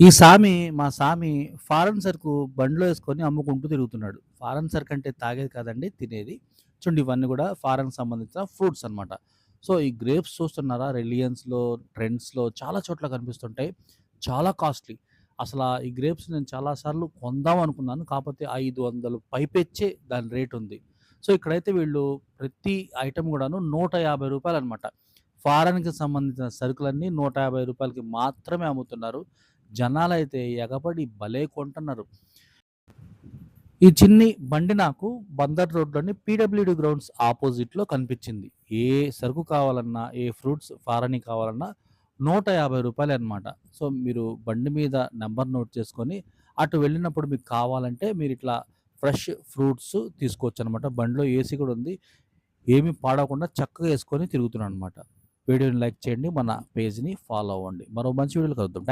ఈ సామి మా సామి ఫారెన్ సరుకు బండిలో వేసుకొని అమ్ముకుంటూ తిరుగుతున్నాడు. ఫారెన్ సరుకు అంటే తాగేది కాదండి తినేది. చూడండి ఇవన్నీ కూడా ఫారెన్ సంబంధించిన ఫ్రూట్స్ అన్నమాట. సో, ఈ గ్రేప్స్ చూస్తున్నారా రిలయన్స్‌లో, ట్రెండ్స్‌లో చాలా చోట్ల కనిపిస్తుంటాయి. చాలా కాస్ట్‌లీ. అసలు ఈ గ్రేప్స్ నేను చాలా సార్లు కొందాం అనుకున్నాను. కాపోతే 500 పైపెచ్చే దాని రేట్ ఉంది. సో, ఇక్కడైతే వీళ్ళు ప్రతి ఐటెం కూడాను నూట యాభై రూపాయలు అన్నమాట. ఫారెన్‌కి సంబంధించిన సరుకులన్నీ నూట యాభై రూపాయలకి మాత్రమే అమ్ముతున్నారు. జనాలైతే ఎగబడి భలే కొంటున్నారు. ఈ చిన్ని బండి నాకు బందర్ రోడ్‌లోని పీడబ్ల్యూడి గ్రౌండ్స్ ఆపోజిట్లో కనిపించింది. ఏ సరుకు కావాలన్నా, ఏ ఫ్రూట్స్ ఫారెన్‌యి కావాలన్నా నూట యాభై రూపాయలు అనమాట సో, మీరు బండి మీద నెంబర్ నోట్ చేసుకొని అటు వెళ్ళినప్పుడు మీకు కావాలంటే మీరిట్లా ఫ్రెష్ ఫ్రూట్స్ తీసుకోవచ్చు అనమాట బండిలో ఏసీ కూడా ఉంది. ఏమి పాడకుండా చక్కగా వేసుకొని తిరుగుతున్నాను అనమాట వీడియోని లైక్ చేయండి. మన పేజ్‌ని ఫాలో అవ్వండి. మరో మంచి వీడియోలు కలుద్దాం.